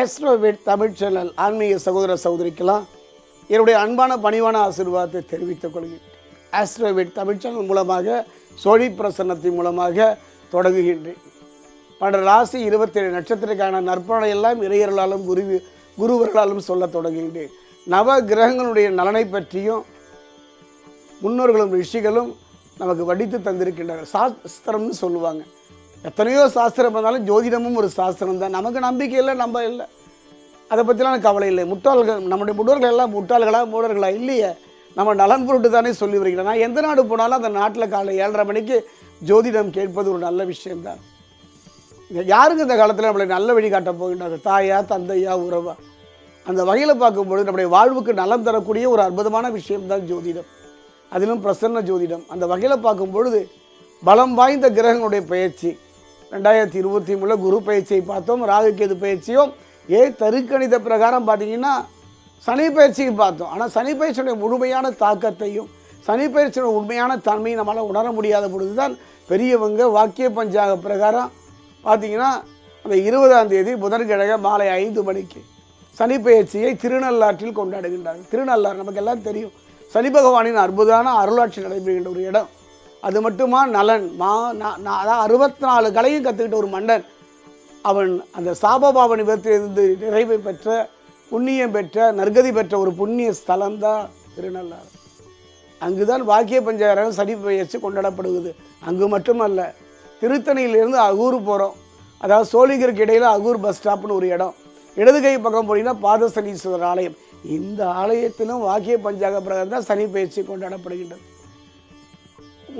Astroved Tamil channel ஆன்மீக சகோதர சகோதரிக்கெல்லாம் என்னுடைய அன்பான பணிவான ஆசீர்வாதத்தை தெரிவித்துக் கொள்கிறேன். ஆஸ்ட்ரோவேட் தமிழ் சேனல் மூலமாக சோழி பிரசன்னத்தின் மூலமாக தொடங்குகின்றேன். பன்னெண்டு ராசி இருபத்தேழு நட்சத்திரக்கான நற்பலனை எல்லாம் இறையர்களாலும் குரு குருவர்களாலும் சொல்லத் தொடங்குகின்றேன். நவ கிரகங்களுடைய நலனை பற்றியும் முன்னோர்களும் ரிஷிகளும் நமக்கு வடித்து தந்திருக்கின்றனர். சாஸ்திரம்னு சொல்லுவாங்க. எத்தனையோ சாஸ்திரம் இருந்தாலும் ஜோதிடமும் ஒரு சாஸ்திரம் தான். நமக்கு நம்பிக்கை இல்லை நம்ம இல்லை. அதை பற்றிலாம் எனக்கு கவலை இல்லை. முட்டாள்கள் நம்முடைய முன்னோர்கள் எல்லாம் முட்டாள்களா மூடர்களா? இல்லையே. நம்ம நலன் பொருட்டு தானே சொல்லி வருகிறோம் நான் எந்த நாடு போனாலும் அந்த நாட்டில் காலை ஏழரை மணிக்கு ஜோதிடம் கேட்பது ஒரு நல்ல விஷயம்தான். இங்க யாருங்க இந்த காலத்தில் நம்மளை நல்ல வழி காட்ட போகின்றார்கள்? தாயா தந்தையா உறவா? அந்த வகையில் பார்க்கும்பொழுது நம்முடைய வாழ்வுக்கு நலம் தரக்கூடிய ஒரு அற்புதமான விஷயம்தான் ஜோதிடம். அதிலும் பிரசன்ன ஜோதிடம். அந்த வகையில் பார்க்கும் பொழுது பலம் வாய்ந்த கிரகங்களுடைய பயிற்சி ரெண்டாயிரத்தி இருபத்தி மூணில் குரு பயிற்சியை பார்த்தோம் ராகுகேது பயிற்சியும் ஏ தருக்கணித பிரகாரம் பார்த்தீங்கன்னா சனி பயிற்சியை பார்த்தோம். ஆனால் சனி பயிற்சியுடைய முழுமையான தாக்கத்தையும் சனி பயிற்சியோட உண்மையான தன்மையை நம்மளால் உணர முடியாத பொழுது தான் பெரியவங்க வாக்கிய பஞ்சாங்க பிரகாரம் பார்த்தீங்கன்னா அந்த இருபதாம் தேதி புதன்கிழமை மாலை ஐந்து மணிக்கு சனி பயிற்சியை திருநள்ளாற்றில் கொண்டாடுகின்றார்கள். திருநள்ளாறு நமக்கு எல்லாம் தெரியும். சனி பகவானின் அற்புதமான அருளாட்சி நடைபெறுகின்ற ஒரு இடம். அது மட்டுமா? நலன். மா நான் நா- அதாவது அறுபத்தி நாலு கலையும் கற்றுக்கிட்ட ஒரு மன்னன். அவன் அந்த சாபபாவ நிவர்த்தியிலிருந்து நிறைவை பெற்ற புண்ணியம் பெற்ற நற்கதி பெற்ற ஒரு புண்ணிய ஸ்தலம்தான் திருநள்ளாறு. அங்குதான் வாக்கிய பஞ்சாயிரம் சனி பயிற்சி கொண்டாடப்படுகிறது. அங்கு மட்டுமல்ல திருத்தணியிலிருந்து அகூர் போகிறோம் அதாவது சோழிகருக்கு இடையில் அகூர் பஸ் ஸ்டாப்னு ஒரு இடம். இடது கை பக்கம் போனீங்கன்னா பாதசனீஸ்வரர் ஆலயம். இந்த ஆலயத்திலும் வாக்கிய பஞ்சாக பிரகாரம் தான் சனி பயிற்சி கொண்டாடப்படுகின்றது.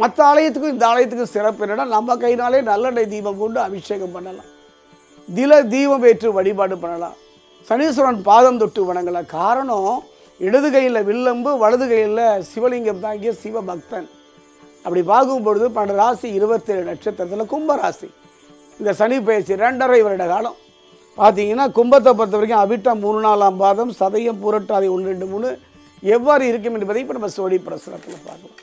மற்ற ஆலயத்துக்கும் இந்த ஆலயத்துக்கும் சிறப்பு என்னென்னா நம்ம கையினாலே நல்லெண்ணெய் தீபம் கொண்டு அபிஷேகம் பண்ணலாம். தில தீபம் ஏற்று வழிபாடு பண்ணலாம். சனீஸ்வரன் பாதம் தொட்டு வணங்கலாம். காரணம் இடது கையில் வில்லம்பு வலது கையில் சிவலிங்கம் தாங்கிய சிவபக்தன். அப்படி பார்க்கும் பொழுது பன்னெண்டு ராசி இருபத்தேழு நட்சத்திரத்தில் கும்பராசி இந்த சனி பயிற்சி ரெண்டரை வருட காலம். பார்த்தீங்கன்னா கும்பத்தை பொறுத்த வரைக்கும் அவிட்டம் மூணு நாலாம் பாதம் சதயம் புரட்டாதி ஒன்று ரெண்டு மூணு எவ்வாறு இருக்கும் என்பதை இப்போ நம்ம சோழி பிரசுரத்தில் பார்க்கலாம்.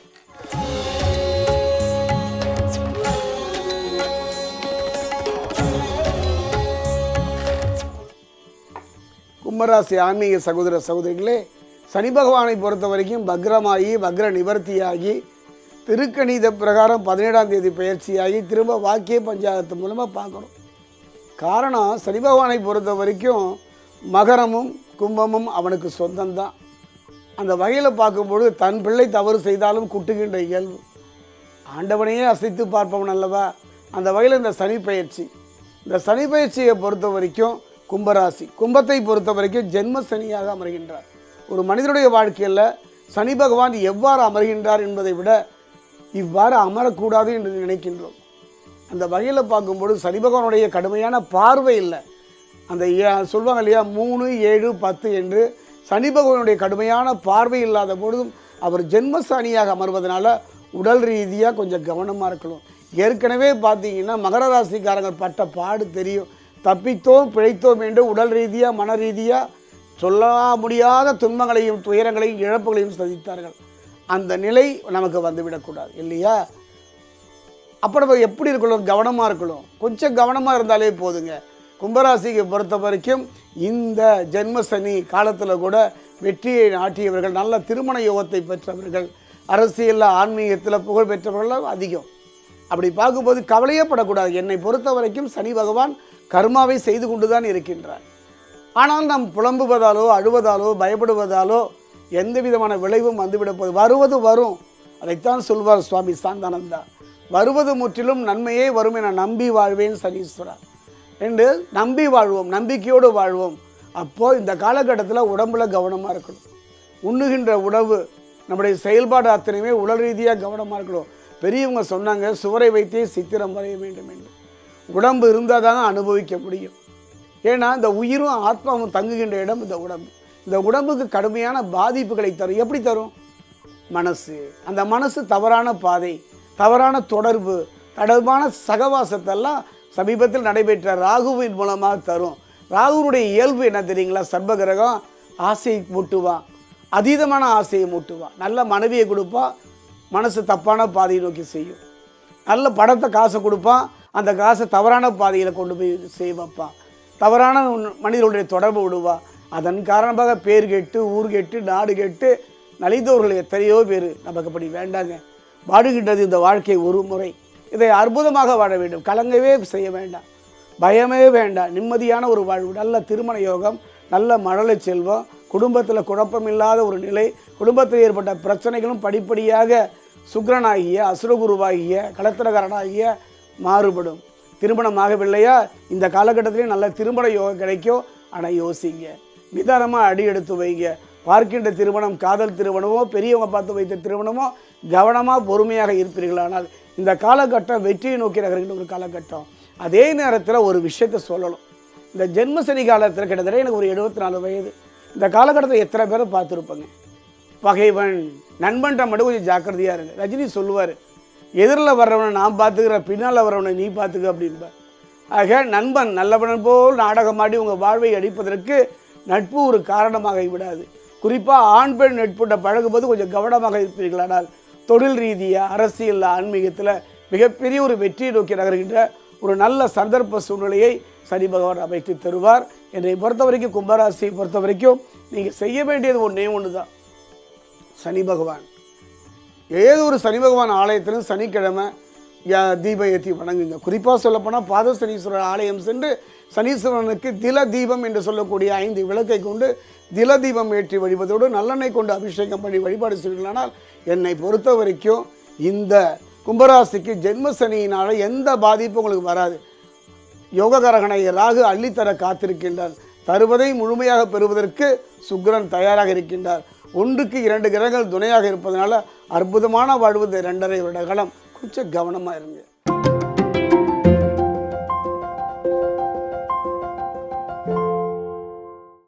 கும்பராசி ஆன்மீக சகோதர சகோதரிகளே சனி பகவானை பொறுத்த வரைக்கும் பக்ரமாகி பக்ர நிவர்த்தியாகி திருக்கணித பிரகாரம் பதினேழாம் தேதி பயிற்சியாகி திரும்ப வாக்கிய பஞ்சாயத்து மூலமாக பார்க்குறோம் காரணம் சனி பகவானை பொறுத்த வரைக்கும் மகரமும் கும்பமும் அவனுக்கு சொந்தம்தான். அந்த வகையில் பார்க்கும்பொழுது தன் பிள்ளை தவறு செய்தாலும் குட்டுகின்ற இயல்பு. ஆண்டவனையே அசைத்து பார்ப்பவன் அல்லவா? அந்த வகையில் இந்த சனி பயிற்சி. இந்த சனி பயிற்சியை பொறுத்த வரைக்கும் கும்பராசி. கும்பத்தை பொறுத்த வரைக்கும் ஜென்ம சனியாக அமர்கின்றார். ஒரு மனிதனுடைய வாழ்க்கையில் சனி பகவான் எவ்வாறு அமர்கின்றார் என்பதை விட இவ்வாறு அமரக்கூடாது என்று நினைக்கின்றோம். அந்த வகையில் பார்க்கும்போது சனி பகவானுடைய கடுமையான பார்வை இல்லை. அந்த ஏ- சொல்லுவாங்க இல்லையா மூணு ஏழு பத்து என்று சனி பகவானுடைய கடுமையான பார்வை இல்லாத பொழுதும் அவர் ஜென்மசனியாக அமர்வதனால உடல் ரீதியாக கொஞ்சம் கவனமாக இருக்கணும். ஏற்கனவே பார்த்தீங்கன்னா மகர ராசிக்காரங்க பட்ட பாடு தெரியும். தப்பித்தோம் பிழைத்தோம் என்று உடல் ரீதியாக மன ரீதியாக சொல்ல முடியாத துன்பங்களையும் துயரங்களையும் இழப்புகளையும் சந்தித்தார்கள். அந்த நிலை நமக்கு வந்துவிடக்கூடாது இல்லையா? அப்போ நம்ம எப்படி இருக்கணும்? கவனமாக இருக்கணும். கொஞ்சம் கவனமாக இருந்தாலே போதுங்க. கும்பராசிக்கு பொறுத்த வரைக்கும் இந்த ஜென்மசனி காலத்தில் கூட வெற்றியை நாட்டியவர்கள் நல்ல திருமண யோகத்தை பெற்றவர்கள் அரசியலில் ஆன்மீகத்தில் புகழ் பெற்றவர்கள் அதிகம். அப்படி பார்க்கும்போது கவலையே படக்கூடாது. என்னை பொறுத்த வரைக்கும் சனி பகவான் கர்மாவை செய்து கொண்டு தான் இருக்கின்றார். ஆனால் நாம் புலம்புவதாலோ அழுவதாலோ பயப்படுவதாலோ எந்த விதமான விளைவும் வந்துவிடப்போது. வருவது வரும். அதைத்தான் சொல்வார் சுவாமி சாந்தானந்தா. வருவது முற்றிலும் நன்மையே வரும் என நம்பி வாழ்வேன் சனீஸ்வரா என்று நம்பி வாழ்வோம் நம்பிக்கையோடு வாழ்வோம். அப்போது இந்த காலகட்டத்தில் உடம்புல கவனமாக இருக்கணும். உண்ணுகின்ற உணவு நம்முடைய செயல்பாடு அத்தனையுமே உடல் ரீதியாக கவனமாக இருக்கணும். பெரியவங்க சொன்னாங்க சுவரை வைத்தே சித்திரம் வரைய வேண்டும் என்று. உடம்பு இருந்தால் தான் அனுபவிக்க முடியும். ஏன்னா இந்த உயிரும் ஆத்மாவும் தங்குகின்ற இடம் இந்த உடம்பு. இந்த உடம்புக்கு கடுமையான பாதிப்புகளை தரும். எப்படி தரும்? மனசு. அந்த மனசு தவறான பாதை தவறான தொடர்பு தொடர்பான சகவாசத்தெல்லாம் சமீபத்தில் நடைபெற்ற ராகுவின் மூலமாக தரும். ராகுனுடைய இயல்பு என்ன தெரியுங்களா? சர்ப கிரகம் ஆசையை மூட்டுவான் அதீதமான ஆசையை மூட்டுவான் நல்ல மனைவியை கொடுப்பான் மனசு தப்பான பாதையை நோக்கி செய்யும். நல்ல படத்தை காசை கொடுப்பான் அந்த காசை தவறான பாதையில் கொண்டு போய் செய்ய வைப்பான் தவறான மனிதர்களுடைய தொடர்பு விடுவா. அதன் காரணமாக பேர் கெட்டு ஊர் கெட்டு நாடு கெட்டு நலிந்தவர்கள் எத்தனையோ பேர் நமக்கு அப்படி வேண்டாங்க. வாடுகின்றது இந்த வாழ்க்கை ஒரு முறை. இதை அற்புதமாக வாழ வேண்டும். கலங்கவே செய்ய வேண்டாம். பயமே வேண்டாம். நிம்மதியான ஒரு வாழ்வு நல்ல திருமண யோகம் நல்ல மழலை செல்வம் குடும்பத்தில் குழப்பமில்லாத ஒரு நிலை குடும்பத்தில் ஏற்பட்ட பிரச்சனைகளும் படிப்படியாக சுக்கிரனாகிய அசுரகுருவாகிய களத்திரகாரனாகிய மாறுபடும். திருமணம் ஆகவில்லையா? இந்த காலகட்டத்திலேயும் நல்ல திருமண யோகம் கிடைக்கும் ஆனால் யோசிங்க. நிதானமாக அடி எடுத்து வைங்க. பார்க்கின்ற திருமணம் காதல் திருமணமோ பெரியவங்க பார்த்து வைத்த திருமணமோ கவனமாக பொறுமையாக இருப்பீர்களானால் இந்த காலகட்டம் வெற்றியை நோக்கி நகர்கின்ற ஒரு காலகட்டம். அதே நேரத்தில் ஒரு விஷயத்தை சொல்லணும். இந்த ஜென்ம சனி காலத்தில் கிட்டத்தட்ட எனக்கு ஒரு எழுபத்தி நாலு வயது. இந்த காலகட்டத்தில் எத்தனை பேரும் பார்த்துருப்பேங்க? பகைவன் நண்பன்ற மட்டும் கொஞ்சம் ஜாக்கிரதையாக இருங்க. ரஜினி சொல்லுவார் எதிரில் வர்றவனை நான் பார்த்துக்கிறேன் பின்னால் வர்றவனை நீ பார்த்துக்க அப்படின்பா. ஆக நண்பன் நல்லவனன் போல் நாடகமாடி உங்கள் வாழ்வை அடிப்பதற்கு நட்பு ஒரு காரணமாக விடாது. குறிப்பாக ஆண் பெண் நட்புட்ட பழகும்போது கொஞ்சம் கவனமாக இருப்பீர்களானால் தொழில் ரீதியாக அரசியல் ஆன்மீகத்தில் மிகப்பெரிய ஒரு வெற்றியை நோக்கி நகர்கின்ற ஒரு நல்ல சந்தர்ப்ப சூழ்நிலையை சனி பகவான் அமைத்து தருவார். என்னை பொறுத்த வரைக்கும் கும்பராசியை பொறுத்த வரைக்கும் நீங்கள் செய்ய வேண்டியது ஒன்றே ஒன்று தான் சனி பகவான். ஏதோ ஒரு சனி பகவான் ஆலயத்திலும் சனிக்கிழமை யா- தீபம் ஏற்றி வணங்குங்க. குறிப்பாக சொல்லப்போனால் பாத சனீஸ்வரர் ஆலயம் சென்று சனீஸ்வரனுக்கு தில தீபம் என்று சொல்லக்கூடிய ஐந்து விளக்கை கொண்டு தில தீபம் ஏற்றி வழிபதோடு நல்லெண்ணெய் கொண்டு அபிஷேகம் பண்ணி வழிபாடு செய்வீர்களானால் என்னை பொறுத்த வரைக்கும் இந்த கும்பராசிக்கு ஜென்ம சனியினால் எந்த பாதிப்பும் உங்களுக்கு வராது. யோககரகனை ராகு அள்ளித்தர காத்திருக்கின்றார். தருவதை முழுமையாக பெறுவதற்கு சுக்கிரன் தயாராக இருக்கின்றார். ஒன்றுக்கு இரண்டு கிரகங்கள் துணையாக இருப்பதனால அற்புதமான வாழ்வு இந்த ரெண்டரை வருட காலம். கொஞ்சம் கவனமாக இருங்க.